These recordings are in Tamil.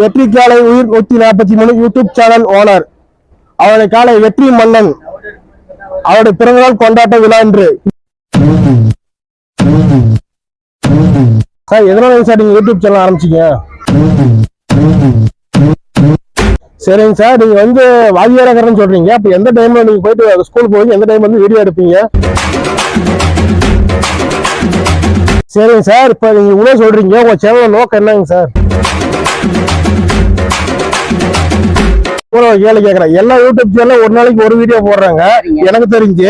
வெற்றி காலை உயிர் நூத்தி நாற்பத்தி மூணு யூடியூப் சேனல் ஓனர். அவருடைய காலை வெற்றி மன்னன். அவருடைய பிறந்தநாள் கொண்டாட்ட விழா என்று சார் எதனால சார் நீங்க யூடியூப் சேனல் ஆரம்பிச்சீங்க? சரிங்க சார் நீங்க வந்து வாத்தியாரகரன்னு சொல்றீங்க. அப்ப எந்த டைம்ல நீங்க போயிட்டு ஸ்கூல் போய் எந்த டைம் வந்து வீடியோ எடுப்பீங்க? சரிங்க சார் இப்ப நீங்க இவ்வளவு சொல்றீங்க. உங்க சேனல் நோக்கம் என்னங்க சார்? கேள்வி கேக்குறேன். எல்லா யூடியூப் ஒரு நாளைக்கு ஒரு வீடியோ போடுறாங்க. எனக்கு தெரிஞ்சு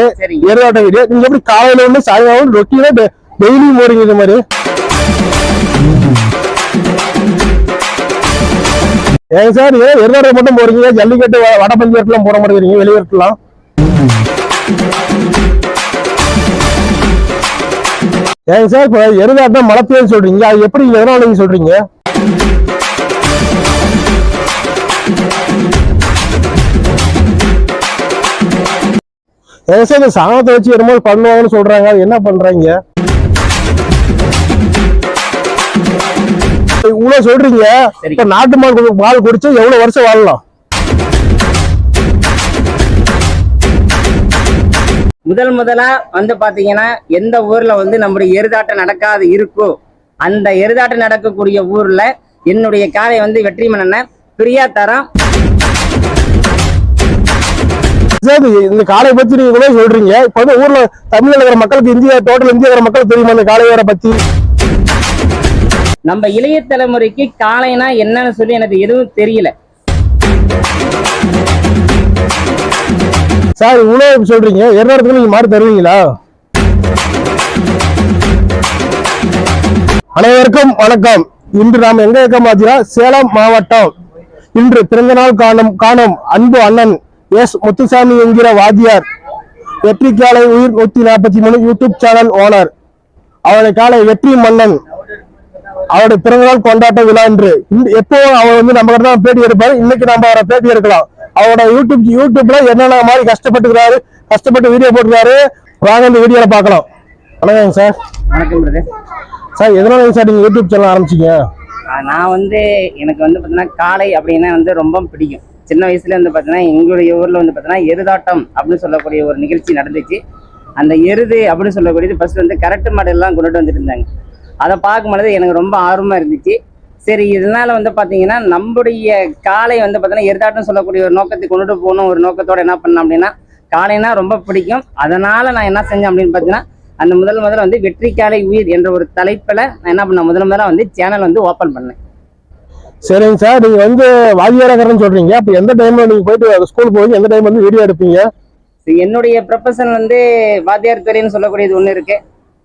எருவாட்ட வீடியோ நீங்க எப்படி காலையில இருந்து சாயங்காலம் ரொட்டீனா டெய்லியும் போறீங்க இது மாதிரி? ஏங்க சார் ஏன் எருவாட்டை மட்டும் போறீங்க ஜல்லிக்கட்டு வட பஞ்சாயத்துலாம் போட மாட்டேங்கிறீங்க வெளியூருக்குலாம் ஏங்க சார் இப்ப எருதாட்டம் மழை பெய்யுன்னு சொல்றீங்க. அது எப்படி எதனால நீங்க சொல்றீங்க? இந்த சாணத்தை வச்சு என்னமோ பண்ணுவாங்கன்னு சொல்றாங்க. அது என்ன பண்றாங்க? இவ்வளவு சொல்றீங்க. இப்ப நாட்டு கு- பால் குடிச்சு எவ்வளவு வருஷம் வாழலாம்? முதல் முதலா வந்து பாத்தீங்கன்னா எந்த ஊர்ல வந்து நம்முடைய எருதாட்டம் நடக்காது இருக்கோ அந்த எருதாட்டம் நடக்கக்கூடிய ஊர்ல என்னுடைய காலை வந்து வெற்றி மன்னனை பிரியா தரம் சார் இந்த காளையை பத்தி நீங்க இவ்வளவு சொல்றீங்க. இப்ப வந்து ஊர்ல தமிழ்ல இருக்கிற மக்களுக்கு இந்தியா டோட்டல் இந்தியா இருக்கிற மக்களுக்கு தெரியுமா இந்த காளையோட பத்தி? நம்ம இளைய தலைமுறைக்கு காளைனா என்னன்னு சொல்லி எனக்கு எதுவும் தெரியல. சார் இவ்வளவு சொல்றீங்க. எந்நேரத்துக்கு நீங்க மாறி தருவீங்களா? அனைவருக்கும் வணக்கம். இன்று நாம் எங்க இருக்க பார்த்தீங்கன்னா சேலம் மாவட்டம். இன்று பிறந்த நாள் காணும் காணும் அன்பு அண்ணன் எஸ் முத்துசாமி என்கிற வாத்தியார் வெற்றி காலை உயிர் நூத்தி நாற்பத்தி மூணு யூடியூப் சேனல் ஓனர். அவருடைய காலை வெற்றி மன்னன். அவருடைய பிறந்தநாள் கொண்டாட்ட விழா என்று. எப்போ அவர் வந்து நம்ம கிட்ட தான் பேட்டி எடுப்பாரு. இன்னைக்கு நம்ம அவரை பேட்டி எடுக்கலாம். அவரோட யூடியூப் யூடியூப்ல என்னென்ன மாதிரி கஷ்டப்பட்டுக்கிறாரு கஷ்டப்பட்டு வீடியோ போட்டுருக்காரு வாங்க இந்த வீடியோல பார்க்கலாம். வணக்கம் சார். வணக்கம் சார் எதனால சார் நீங்க யூடியூப் சேனல் ஆரம்பிச்சீங்க? நான் வந்து எனக்கு வந்து பார்த்தீங்கன்னா காளை அப்படின்னா வந்து ரொம்ப பிடிக்கும். சின்ன வயசுல வந்து பார்த்தீங்கன்னா எங்களுடைய ஊரில் வந்து பார்த்தீங்கன்னா எருதாட்டம் அப்படின்னு சொல்லக்கூடிய ஒரு நிகழ்ச்சி நடந்துச்சு. அந்த எருது அப்படின்னு சொல்லக்கூடியது ஃபர்ஸ்ட் வந்து கரெக்ட் மாடல் கொண்டுட்டு வந்துட்டு இருந்தாங்க. அதை பார்க்கும்பொழுது எனக்கு ரொம்ப ஆர்வமாக இருந்துச்சு. சரி இதனால வந்து பார்த்தீங்கன்னா நம்முடைய காளை வந்து பார்த்தீங்கன்னா எருதாட்டம் சொல்லக்கூடிய ஒரு நோக்கத்தை கொண்டுட்டு போகணும் ஒரு நோக்கத்தோட என்ன பண்ணேன் அப்படின்னா காலைனா ரொம்ப பிடிக்கும். அதனால நான் என்ன செஞ்சேன் அப்படின்னு பார்த்தீங்கன்னா அந்த முதல் முதல்ல வந்து வெற்றி காலை உயிர் என்ற ஒரு தலைப்பில் நான் என்ன பண்ணேன் முதல் முதல்ல வந்து சேனல் வந்து ஓப்பன் பண்ணேன். சரிங்க சார் நீங்க வந்து வாத்தியாரகரன்னு சொல்றீங்க. அப்ப எந்த டைமில் நீங்க போயிட்டு ஸ்கூல் போய் எந்த டைம் வந்து வீடியோ எடுப்பீங்க? என்னுடைய ப்ரொஃபஷன் வந்து வாத்தியார் துறைன்னு சொல்லக்கூடியது ஒன்று இருக்கு.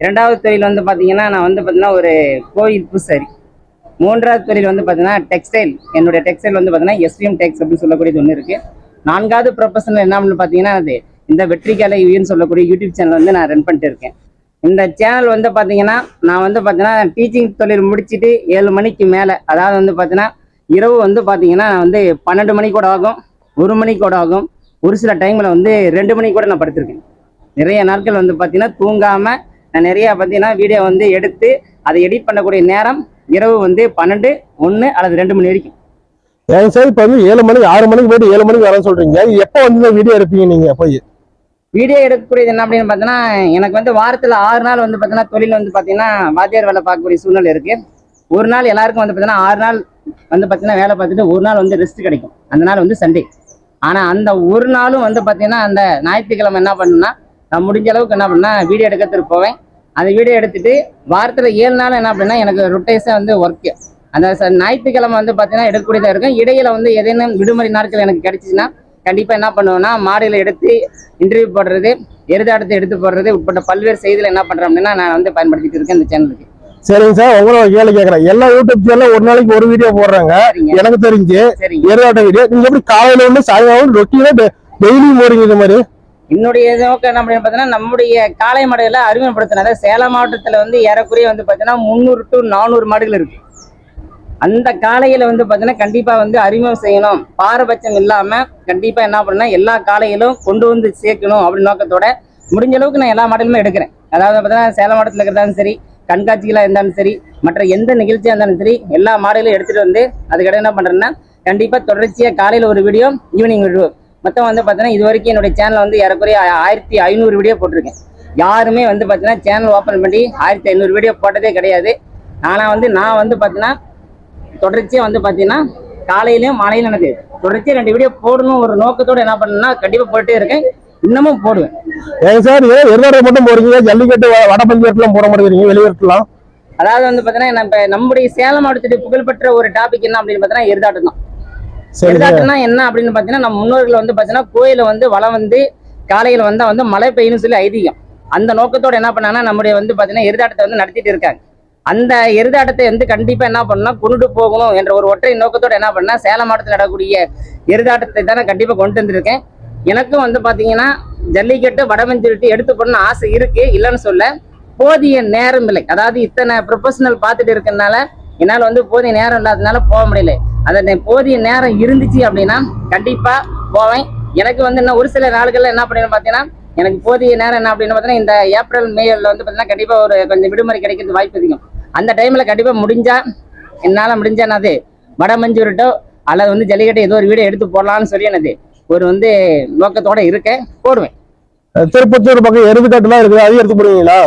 இரண்டாவது தொழில் வந்து பார்த்தீங்கன்னா நான் வந்து பார்த்தீங்கன்னா ஒரு கோயில் பூசாரி. மூன்றாவது தொழில் வந்து பார்த்தீங்கன்னா டெக்ஸ்டைல் என்னுடைய டெக்ஸ்டைல் வந்து பார்த்தீங்கன்னா எஸ்பிஎம் டெக்ஸ் அப்படின்னு சொல்லக்கூடியது ஒன்று இருக்கு. நான்காவது ப்ரொஃபஷனல் என்ன அப்படின்னு பார்த்தீங்கன்னா அது இந்த வெற்றிக்காலை சொல்லக்கூடிய யூடியூப் சேனல் வந்து நான் ரன் பண்ணிட்டு இருக்கேன். இந்த சேனல் வந்து பார்த்தீங்கன்னா நான் வந்து பார்த்தீங்கன்னா டீச்சிங் தொழில் முடிச்சுட்டு ஏழு மணிக்கு மேலே அதாவது வந்து பார்த்தீங்கன்னா இரவு வந்து பார்த்தீங்கன்னா நான் வந்து பன்னெண்டு மணி கூட ஆகும் ஒரு மணி கூட ஆகும். ஒரு சில டைமில் வந்து ரெண்டு மணி கூட நான் படுத்திருக்கேன். நிறைய நாட்கள் வந்து பார்த்தீங்கன்னா தூங்காமல் நான் நிறையா பார்த்தீங்கன்னா வீடியோ வந்து எடுத்து அதை எடிட் பண்ணக்கூடிய நேரம் இரவு வந்து பன்னெண்டு ஒன்று அல்லது ரெண்டு மணி வரைக்கும். ஏன் சார் இப்போ வந்து ஏழு மணிக்கு ஆறு மணிக்கு போயிட்டு ஏழு மணிக்கு வரேன்னு சொல்கிறீங்க எப்போ வந்து வீடியோ எடுப்பீங்க நீங்கள் போய்? வீடியோ எடுக்கக்கூடியது என்ன அப்படின்னு பார்த்தீங்கன்னா எனக்கு வந்து வாரத்தில் ஆறு நாள் வந்து பார்த்தீங்கன்னா தொழில் வந்து பார்த்தீங்கன்னா வாத்தியார் வேலை பார்க்கக்கூடிய சூழ்நிலை இருக்குது ஒரு நாள் எல்லாருக்கும் வந்து பார்த்தீங்கன்னா ஆறு நாள் வந்து பார்த்தீங்கன்னா வேலை பார்த்துட்டு ஒரு நாள் வந்து ரெஸ்ட் கிடைக்கும். அந்த நாள் வந்து சண்டே ஆனால் அந்த ஒரு நாளும் வந்து பார்த்தீங்கன்னா அந்த ஞாயிற்றுக்கிழமை என்ன பண்ணுன்னா நான் முடிஞ்ச அளவுக்கு என்ன பண்ணால் வீடியோ எடுக்கிறதுக்கு போவேன். அந்த வீடியோ எடுத்துட்டு வாரத்தில் ஏழு நாள் என்ன அப்படின்னா எனக்கு ரொட்டேஸாக வந்து ஒர்க்கு அந்த ச- ஞாயிற்றுக்கிழமை வந்து பார்த்தீங்கன்னா எடுக்கக்கூடியதாக இருக்கும். இடையில வந்து ஏதேனும் விடுமுறை நாட்கள் எனக்கு கிடைச்சிச்சுன்னா கண்டிப்பாக என்ன பண்ணுவேன்னா மாடியில் எடுத்து இன்டர்வியூ போடுறது எருதாட்டத்தை எடுத்து போடுறது உட்பட்ட பல்வேறு செய்திகளை என்ன பண்ணுறேன் அப்படின்னா நான் வந்து பயன்படுத்திட்டு இருக்கேன் இந்த சேனலுக்கு. சரிங்க சார் உங்களை ஒரு கேள்வி கேக்குறேன் எல்லா யூடியூப் சேனலும் ஒரு நாளைக்கு ஒரு வீடியோ போடுறாங்க. எனக்கு தெரிஞ்சு எருவாட்ட வீடியோ நீங்க எப்படி காலையில இருந்து சாயங்காலம் ரொட்டீனா டெய்லியும் போறீங்க இது மாதிரி? என்னுடைய நோக்கம் என்ன அப்படின்னு பார்த்தீங்கன்னா நம்முடைய காளை மாடுகளை அறிமுகப்படுத்தினது சேலம் மாவட்டத்தில் வந்து ஏறக்குறைய வந்து பார்த்தீங்கன்னா முந்நூறு டு நானூறு மாடுகள் இருக்கு. அந்த காலையில வந்து பார்த்தீங்கன்னா கண்டிப்பாக வந்து அறிமுகம் செய்யணும். பாரபட்சம் இல்லாமல் கண்டிப்பாக என்ன பண்ணணும் எல்லா காளையிலும் கொண்டு வந்து சேர்க்கணும் அப்படின்னு நோக்கத்தோட முடிஞ்ச அளவுக்கு நான் எல்லா மாடலுமே எடுக்கிறேன். அதாவது பார்த்தீங்கன்னா சேலம் மாவட்டத்தில் இருக்கிறதாலும் சரி கண்காட்சிகளாக இருந்தாலும் சரி மற்ற எந்த நிகழ்ச்சியாக இருந்தாலும் சரி எல்லா மாடலும் எடுத்துகிட்டு வந்து அதுக்கடையில் என்ன பண்ணுறேன்னா கண்டிப்பாக தொடர்ச்சியாக காலையில் ஒரு வீடியோ ஈவினிங் வீடியோ மொத்தம் வந்து பார்த்தீங்கன்னா இது வரைக்கும் என்னுடைய சேனல் வந்து ஏறக்குறைய ஆயிரத்தி ஐநூறு வீடியோ போட்டிருக்கேன். யாருமே வந்து பார்த்தீங்கன்னா சேனல் ஓப்பன் பண்ணி ஆயிரத்தி ஐநூறு வீடியோ போட்டதே கிடையாது. ஆனால் வந்து நான் வந்து பார்த்தீங்கன்னா தொடர்ச்சியாக வந்து பார்த்தீங்கன்னா காலையிலயும் மாலையிலும் எனக்கு தொடர்ச்சியாக ரெண்டு வீடியோ போடணும் ஒரு நோக்கத்தோட என்ன பண்ணேன்னா கண்டிப்பாக போயிட்டே இருக்கேன். இன்னமும் போடுவேன். ஏங்க சார் ஏன் மட்டும் போறீங்க ஜல்லிக்கட்டு வ- வட பஞ்சாயத்துலாம் போட மாட்டேங்கிறீங்க. வெளியூருக்குலாம் அதாவது வந்து பார்த்தீங்கன்னா நம்ம நம்முடைய சேலம் மாவட்டத்துடைய புகழ்பெற்ற ஒரு டாபிக் என்ன அப்படின்னு பார்த்தீங்கன்னா எருதாட்டம் தான். எருதாட்டம்னா என்ன அப்படின்னு பார்த்தீங்கன்னா நம்ம முன்னோர்கள் வந்து பார்த்தீங்கன்னா கோயில வந்து வளம் வந்து காலையில் வந்தா வந்து மழை பெய்யும்னு சொல்லி ஐதீகம். அந்த நோக்கத்தோட என்ன பண்ணாங்கன்னா நம்முடைய வந்து பார்த்தீங்கன்னா எருதாட்டத்தை வந்து நடத்திட்டு இருக்காங்க. அந்த எருதாட்டத்தை வந்து கண்டிப்பாக என்ன பண்ணணும்? கொண்டு போகணும் என்ற ஒரு ஒற்றை நோக்கத்தோடு என்ன பண்ணால் சேலம் மாவட்டத்தில் நடக்கக்கூடிய எருதாட்டத்தை தான் நான் கண்டிப்பாக கொண்டு வந்திருக்கேன். எனக்கும் வந்து பார்த்தீங்கன்னா ஜல்லிக்கட்டு வடமஞ்சிட்டு எடுத்து போடணும்னு ஆசை இருக்குது இல்லைன்னு சொல்ல போதிய நேரம் இல்லை. அதாவது இத்தனை ப்ரொஃபஷனல் பார்த்துட்டு இருக்கனால என்னால் வந்து போதிய நேரம் இல்லாததுனால போக முடியல. அந்த போதிய நேரம் இருந்துச்சு அப்படின்னா கண்டிப்பாக போவேன். எனக்கு வந்து இன்னும் ஒரு சில நாள்களில் என்ன பண்ணணும் பார்த்தீங்கன்னா எனக்கு போதிய நேரம் என்ன அப்படின்னு பார்த்தீங்கன்னா இந்த ஏப்ரல் மேல வந்து பார்த்தீங்கன்னா கண்டிப்பாக ஒரு கொஞ்சம் விடுமுறை கிடைக்கிறது வாய்ப்பு அதிகம். அந்த டைம்ல கண்டிப்பா முடிஞ்சா என்னால முடிஞ்சா என்னது? வட மஞ்சூரிட்டோ அல்லது வந்து ஜல்லிக்கட்டு ஏதோ ஒரு வீடியோ எடுத்து போடலாம்னு சொல்லி என்னது ஒரு வந்து நோக்கத்தோட இருக்கேன் போடுவேன். திருப்பத்தூர் பக்கம் எருதுக்கட்டுலாம் இருக்குது அதையும் எடுத்து போடுவீங்களா?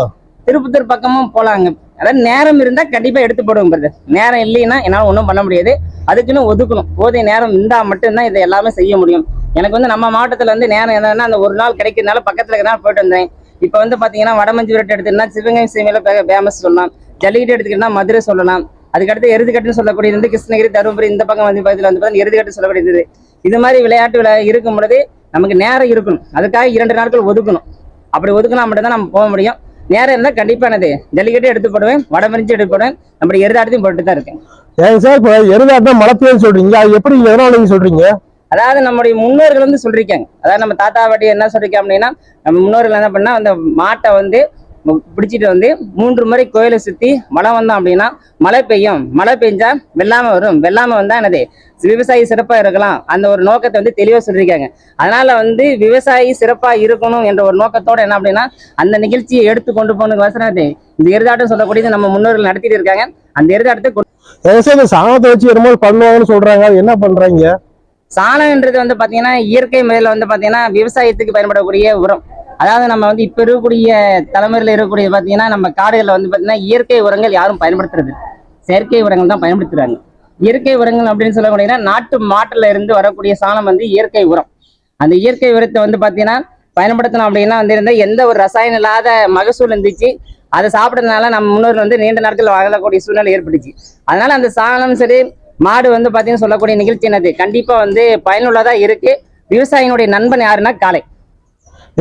திருப்பத்தூர் பக்கமும் போலாங்க. அதாவது நேரம் இருந்தா கண்டிப்பா எடுத்து போடுவோம் பிரதர் நேரம் இல்லைன்னா என்னால ஒன்றும் பண்ண முடியாது. அதுக்குன்னு ஒதுக்கணும். போதிய நேரம் இருந்தா மட்டும்தான் இதை எல்லாமே செய்ய முடியும். எனக்கு வந்து நம்ம மாவட்டத்துல வந்து நேரம் என்னன்னா அந்த ஒரு நாள் கிடைக்கிறதுனால பக்கத்துல இருக்கிறனால போயிட்டு வந்தேன் இப்போ வந்து பாத்தீங்கன்னா வடமஞ்சி விரட்டு எடுத்துன்னா சிவகங்கை சீமையில ஃபேமஸ் சொல்லலாம் ஜல்லிக்கட்டு எடுத்துக்கிட்டா மதுரை சொல்லலாம். அதுக்கடுத்து எருதுக்கட்டுன்னு சொல்லக்கூடியது வந்து கிருஷ்ணகிரி தருமபுரி இந்த பக்கம் வந்து பக்கத்துல வந்து பார்த்தீங்கன்னா எருதுக்கட்டு சொல்லக்கூடியது. இது மாதிரி விளையாட்டு விளையா இருக்கும் பொழுது நமக்கு நேரம் இருக்கணும். அதுக்காக இரண்டு நாட்கள் ஒதுக்கணும். அப்படி ஒதுக்கினா மட்டும்தான் நம்ம போக முடியும். நேரம் இருந்தால் கண்டிப்பாக என்னது ஜல்லிக்கட்டு எடுத்து போடுவேன் வடமரிஞ்சு எடுத்து போடுவேன் நம்ம எருதாடத்தையும் போட்டு தான் இருக்கேன். ஏங்க சார் இப்போ எருதாட்டம் மழை சொல்றீங்க. அது எப்படி எதனால நீங்க சொல்றீங்க? அதாவது நம்முடைய முன்னோர்கள் வந்து சொல்லியிருக்காங்க. அதாவது நம்ம தாத்தா பாட்டி என்ன சொல்லிருக்கோம் அப்படின்னா நம்ம முன்னோர்கள் என்ன பண்ணா அந்த மாட்டை வந்து பிடிச்சிட்டு வந்து மூன்று முறை கோயிலை சுத்தி மழை வந்தோம் அப்படின்னா மழை பெய்யும். மழை பெஞ்சா வெள்ளாமை வரும். வெள்ளாமை வந்தா என்னது? விவசாயி சிறப்பா இருக்கலாம். அந்த ஒரு நோக்கத்தை வந்து தெளிவா சொல்லியிருக்காங்க. அதனால வந்து விவசாயி சிறப்பா இருக்கணும் என்ற ஒரு நோக்கத்தோட என்ன அப்படின்னா அந்த நிகழ்ச்சியை எடுத்து கொண்டு போகணும் வசனது இந்த எருதாட்டம் சொல்லக்கூடியது நம்ம முன்னோர்கள் நடத்திட்டு இருக்காங்க. அந்த எருதாட்டத்தை இந்த சாணத்தை வச்சு என்னமோ பண்ணுவாங்கன்னு சொல்றாங்க. என்ன பண்றாங்க? சாணம்ன்றது வந்து பாத்தீங்கன்னா இயற்கை முறையில வந்து பாத்தீங்கன்னா விவசாயத்துக்கு பயன்படக்கூடிய உரம். அதாவது நம்ம வந்து இப்போ இருக்கக்கூடிய தலைமுறையில் இருக்கக்கூடிய பார்த்தீங்கன்னா நம்ம காடுகளில் வந்து பார்த்தீங்கன்னா இயற்கை உரங்கள் யாரும் பயன்படுத்துறது செயற்கை உரங்கள் தான் பயன்படுத்துறாங்க. இயற்கை உரங்கள் அப்படின்னு சொல்லக்கூடியனா நாட்டு மாட்டுல இருந்து வரக்கூடிய சாணம் வந்து இயற்கை உரம். அந்த இயற்கை உரத்தை வந்து பார்த்தீங்கன்னா பயன்படுத்தணும் அப்படின்னா வந்து இருந்தால் எந்த ஒரு ரசாயனம் இல்லாத மகசூல் இருந்துச்சு அதை சாப்பிட்றதுனால நம்ம முன்னோர்கள் வந்து நீண்ட நாட்கள் வாழக்கூடிய சூழ்நிலை ஏற்பட்டுச்சு. அதனால அந்த சாணம் சரி மாடு வந்து பார்த்தீங்கன்னா சொல்லக்கூடிய நிகழ்ச்சி என்னது? கண்டிப்பாக வந்து பயனுள்ளதாக இருக்கு. விவசாயினுடைய நண்பன் யாருன்னா காளை.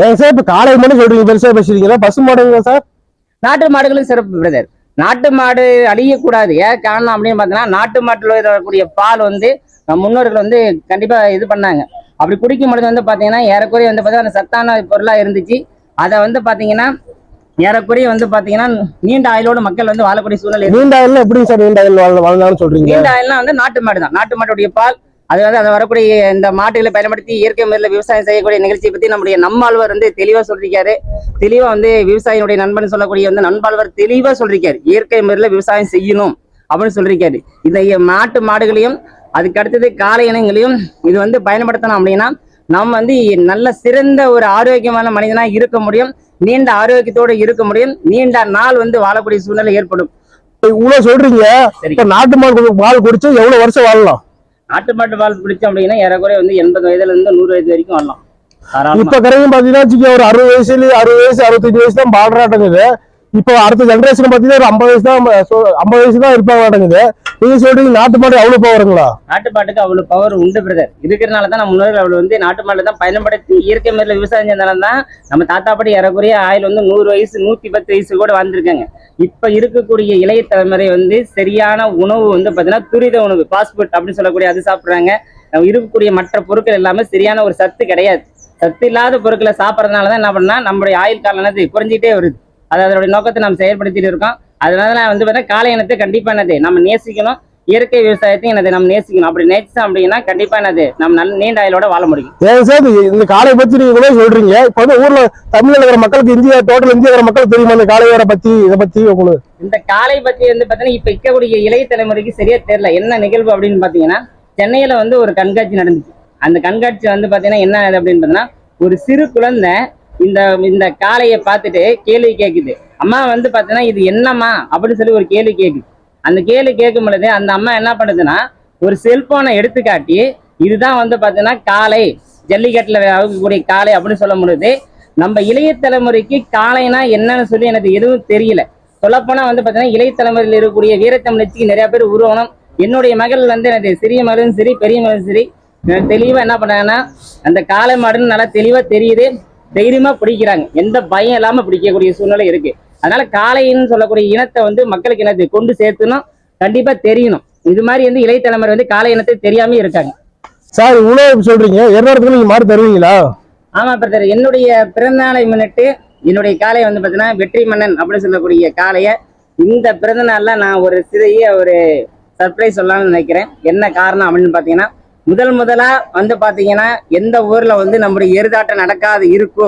ஏங்க சார் இப்போ காலை மட்டும் சொல்றீங்க பெருசா பேசுறீங்களா பசு மாடுங்க சார் நாட்டு மாடுகளும் சிறப்பு பிரதர் நாட்டு மாடு அழியக்கூடாது. ஏன் காரணம் அப்படின்னு பார்த்தீங்கன்னா நாட்டு மாட்டில் இருக்கக்கூடிய பால் வந்து முன்னோர்கள் வந்து கண்டிப்பா இது பண்ணாங்க. அப்படி குடிக்கும் பொழுது வந்து பாத்தீங்கன்னா ஏறக்குறைய வந்து பார்த்தீங்கன்னா அந்த சத்தான பொருளா இருந்துச்சு. அதை வந்து பாத்தீங்கன்னா ஏறக்குறைய வந்து பாத்தீங்கன்னா நீண்ட ஆயுளோட மக்கள் வந்து வாழக்கூடிய சூழ்நிலை. இருக்கு. நீண்ட ஆயுள்னா எப்படி சார் நீண்ட வாழ் வாழ்ந்தாலும் சொல்றீங்க? நீண்ட ஆயுள்னா வந்து நாட்டு மாடு தான் நாட்டு மாட்டுடைய பால் அது வந்து அதை வரக்கூடிய இந்த மாட்டுகளை பயன்படுத்தி இயற்கை முறையில் விவசாயம் செய்யக்கூடிய நிகழ்ச்சியை பத்தி நம்முடைய நம்மாழ்வார் வந்து தெளிவா சொல்லிருக்காரு தெளிவா வந்து விவசாயினுடைய நண்பன் சொல்லக்கூடிய வந்து நண்பாழ்வார் தெளிவா சொல்லிருக்காரு இயற்கை முறையில் விவசாயம் செய்யணும் அப்படின்னு சொல்லிருக்காரு இந்த நாட்டு மாடுகளையும் அதுக்கு அடுத்தது காளை இனங்களையும் இது வந்து பயன்படுத்தணும் அப்படின்னா நம்ம வந்து நல்ல சிறந்த ஒரு ஆரோக்கியமான மனிதனா இருக்க முடியும். நீண்ட ஆரோக்கியத்தோட இருக்க முடியும். நீண்ட நாள் வந்து வாழக்கூடிய சூழ்நிலை ஏற்படும். இவ்வளவு சொல்றீங்க. நாட்டு மாடு பால் குடிச்சு எவ்வளவு வருஷம் வாழலாம்? நாட்டு மாட்டு பால் பிடிச்சோம் அப்படின்னா ஏறக்குறைய வந்து எண்பது வயதுல இருந்து நூறு வயது வரைக்கும் வரலாம். இப்ப கரையும் பாத்தீங்கன்னா ஒரு அறுபது வயசுல அறுபது வயசு அறுபத்தஞ்சு வயசு தான் பாடுறாட்டங்குது இப்போ அடுத்த ஜெனரேஷன் பாத்தீங்கன்னா ஒரு ஐம்பது வயசு தான் ஐம்பது வயசு தான் இருப்பாங்களாட்டங்குது நீங்க சொல்றீங்க நாட்டு மாடு அவ்வளவு பவருங்களா நாட்டு மாட்டுக்கு அவ்வளவு பவர் உண்டு பிரதர் இருக்கிறனால தான் நம்ம முன்னோர்கள் அவ்வளவு வந்து நாட்டு மாடு தான் பயன்படுத்தி இயற்கை முறையில் விவசாயம் செஞ்சனால தான் நம்ம தாத்தா பாட்டி ஏறக்குறைய ஆயுள் வந்து நூறு வயசு நூத்தி பத்து வயசு கூட வந்திருக்காங்க இப்ப இருக்கக்கூடிய இளைய தலைமுறை வந்து சரியான உணவு வந்து பாத்தீங்கன்னா துரித உணவு பாஸ்புட் அப்படின்னு சொல்லக்கூடிய அது சாப்பிடுறாங்க. இருக்கக்கூடிய மற்ற பொருட்கள் எல்லாமே சரியான ஒரு சத்து கிடையாது. சத்து இல்லாத பொருட்களை சாப்பிட்றதுனால தான் என்ன பண்ணா நம்மளுடைய ஆயுள் காலம் என்னது குறைஞ்சிட்டே வருது. அது அதனுடைய நோக்கத்தை நம்ம செயல்படுத்திட்டு இருக்கோம். அதனால நான் வந்து பார்த்தா காலை இனத்தை கண்டிப்பா என்னது நம்ம நேசிக்கணும். இயற்கை விவசாயத்தையும் என்னது நம்ம நேசிக்கணும். அப்படி நேசிச்சோம் அப்படின்னா கண்டிப்பா என்னது நம்ம நல்ல நீண்ட ஆயுளோட வாழ முடியும். சார் இந்த காளை பத்தி நீங்க கூட சொல்றீங்க. இப்ப வந்து ஊர்ல தமிழ்ல இருக்கிற மக்களுக்கு இந்தியா டோட்டல் இந்தியா இருக்கிற மக்களுக்கு தெரியுமா இந்த காளை வேற பத்தி இதை பத்தி உங்களுக்கு? இந்த காலை பத்தி வந்து பாத்தீங்கன்னா இப்ப இருக்கக்கூடிய இளைய தலைமுறைக்கு சரியா தெரியல. என்ன நிகழ்வு அப்படின்னு பாத்தீங்கன்னா சென்னையில வந்து ஒரு கண்காட்சி நடந்துச்சு. அந்த கண்காட்சி வந்து பாத்தீங்கன்னா என்ன அப்படின்னு பாத்தீங்கன்னா ஒரு சிறு குழந்தை இந்த இந்த காளையை பார்த்துட்டு கேள்வி கேட்குது அம்மா வந்து பார்த்தீங்கன்னா இது என்னம்மா? அப்படின்னு சொல்லி ஒரு கேள்வி கேட்குது அந்த கேள்வி கேட்கும் பொழுது அந்த அம்மா என்ன பண்ணுதுன்னா ஒரு செல்போனை எடுத்து காட்டி இதுதான் வந்து பார்த்தீங்கன்னா காளை. ஜல்லிக்கட்டில் அவுக்கக்கூடிய காளை அப்படின்னு சொல்ல முடியுது நம்ம இளைய தலைமுறைக்கு காளைனா என்னன்னு சொல்லி எனக்கு எதுவும் தெரியல. சொல்லப்போனால் வந்து பார்த்தீங்கன்னா இளைய தலைமுறையில் இருக்கக்கூடிய வீரத்தமிழ்ச்சிக்கு நிறைய பேர் உருவணும். என்னுடைய மகள் வந்து எனக்கு சிறிய மகளும் சரி பெரிய மகளும் சரி. எனக்கு என்ன பண்ணாங்கன்னா அந்த காளை மாடுன்னு நல்லா தெளிவாக தெரியுது. தைரியமா பிடிக்கிறாங்க. எந்த பயம் இல்லாம பிடிக்கக்கூடிய சூழ்நிலை இருக்கு. அதனால காளைன்னு சொல்லக்கூடிய இனத்தை வந்து மக்களுக்கு என்னது? கொண்டு சேர்த்துணும். கண்டிப்பா தெரியணும். இது மாதிரி வந்து இளைய தலைமுறை வந்து காளை இனத்தை தெரியாம இருக்காங்க. சார் இவ்வளவு சொல்றீங்க. எந்நேரத்துக்கு நீங்க மாறி தருவீங்களா? ஆமா பிரதர். என்னுடைய பிறந்தநாளை முன்னிட்டு என்னுடைய காலை வந்து பாத்தீங்கன்னா வெற்றி மன்னன் அப்படின்னு சொல்லக்கூடிய காளைய இந்த பிறந்த நாள்ல நான் ஒரு சிறிய ஒரு சர்ப்ரைஸ் சொல்லலாம்னு நினைக்கிறேன். என்ன காரணம் அப்படின்னு பாத்தீங்கன்னா முதல் முதலா வந்து பாத்தீங்கன்னா எந்த ஊர்ல வந்து நம்முடைய எருதாட்டம் நடக்காது இருக்கோ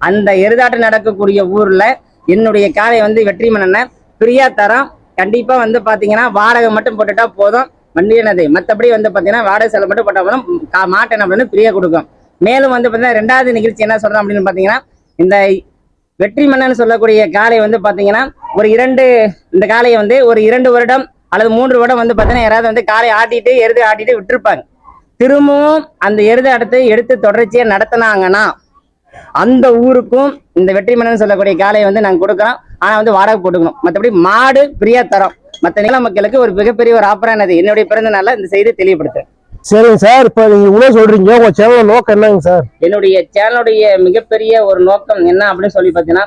அந்த எருதாட்டம் நடக்கக்கூடிய ஊர்ல என்னுடைய காரை வந்து வெற்றி மன்னனை ஃப்ரீயா தரோம் கண்டிப்பா வந்து பாத்தீங்கன்னா வாடகை மட்டும் போட்டுட்டா போதும். வண்டி என்னது? மற்றபடி வந்து பாத்தீங்கன்னா வாடகை செலவு மட்டும் போட்டா போதும். கா- மாட்டை என்ன பண்ணணும் ஃப்ரீயா கொடுக்கும். மேலும் வந்து பார்த்தீங்கன்னா ரெண்டாவது நிகழ்ச்சி என்ன சொல்றோம் அப்படின்னு பாத்தீங்கன்னா இந்த வெற்றி மன்னன் சொல்லக்கூடிய காளை வந்து பாத்தீங்கன்னா ஒரு இரண்டு இந்த காளையை வந்து ஒரு இரண்டு வருடம் அல்லது மூன்று வருடம் வந்து பாத்தீங்கன்னா யாராவது வந்து காலை ஆட்டிட்டு எருது ஆட்டிட்டு விட்டுருப்பாங்க. திரும்பவும் அந்த எருது ஆட்டத்தை எடுத்து தொடர்ச்சியா நடத்தினாங்கன்னா அந்த ஊருக்கும் இந்த வெற்றி மன்னன் சொல்லக்கூடிய காளையை வந்து நாங்கள் கொடுக்குறோம். ஆனா வந்து வாடகை போட்டுக்கணும். மற்றபடி மாடு ஃப்ரீயா தரோம். மற்ற நில மக்களுக்கு ஒரு மிகப்பெரிய ஒரு ஆஃபரா என்னது என்னுடைய பிறந்த நாள்ல இந்த செய்தி தெளிவுபடுத்துறேன். சரிங்க சார் இப்ப நீங்க இவ்வளவு சொல்றீங்க. உங்க சேனல் நோக்கம் என்னங்க சார்? என்னுடைய சேனலுடைய மிகப்பெரிய ஒரு நோக்கம் என்ன அப்படின்னு சொல்லி பார்த்தீங்கன்னா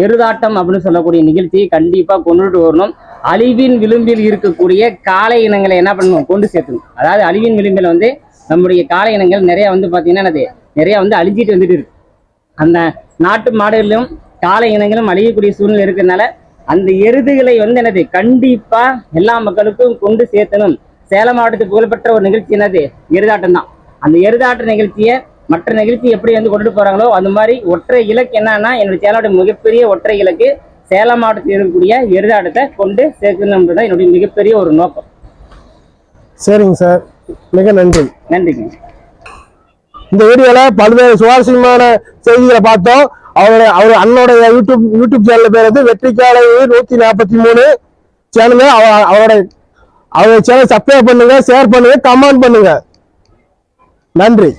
எருதாட்டம் அப்படின்னு சொல்லக்கூடிய நிகழ்ச்சியை கண்டிப்பா கொண்டுட்டு வரணும். அழிவின் விளிம்பில் இருக்கக்கூடிய காளை இனங்களை என்ன பண்ணணும்? கொண்டு சேர்த்தணும். அதாவது அழிவின் விளிம்பில் வந்து நம்முடைய காளை இனங்கள் நிறைய வந்து பார்த்தீங்கன்னா என்னது? நிறைய வந்து அழிஞ்சிட்டு வந்துட்டு இருக்கு. அந்த நாட்டு மாடுகளிலும் காளை இனங்களும் அழியக்கூடிய சூழ்நிலை இருக்கிறதுனால அந்த எருதுகளை வந்து என்னது? கண்டிப்பா எல்லா மக்களுக்கும் கொண்டு சேர்த்தணும். சேலம் மாவட்டத்துக்கு புகழ்பெற்ற ஒரு நிகழ்ச்சி என்னது? எருதாட்டம் தான். அந்த எருதாட்ட நிகழ்ச்சியை மற்ற நிகழ்ச்சி எப்படி வந்து கொண்டுட்டு போறாங்களோ அந்த மாதிரி ஒற்றை இலக்கு என்னன்னா என்னுடைய சேலோட மிகப்பெரிய ஒற்றை இலக்கு சேலம் மாவட்டத்தில் இருக்கக்கூடிய எருதாட்டத்தை கொண்டு சேர்க்கணும்ன்றதான் என்னுடைய மிகப்பெரிய ஒரு நோக்கம். சரிங்க சார். மிக நன்றி. நன்றிங்க. இந்த வீடியோல பல்வேறு சுவாரஸ்யமான செய்திகளை பார்த்தோம். அவருடைய அவர் அண்ணனுடைய யூடியூப் யூடியூப் சேனல் பேர் வந்து வெற்றிக்காலை நூத்தி நாற்பத்தி மூணு சேனல். அவரோட அவருடைய சேனல் சப்ஸ்கிரைப் பண்ணுங்க ஷேர் பண்ணுங்க கமெண்ட் பண்ணுங்க. நன்றி.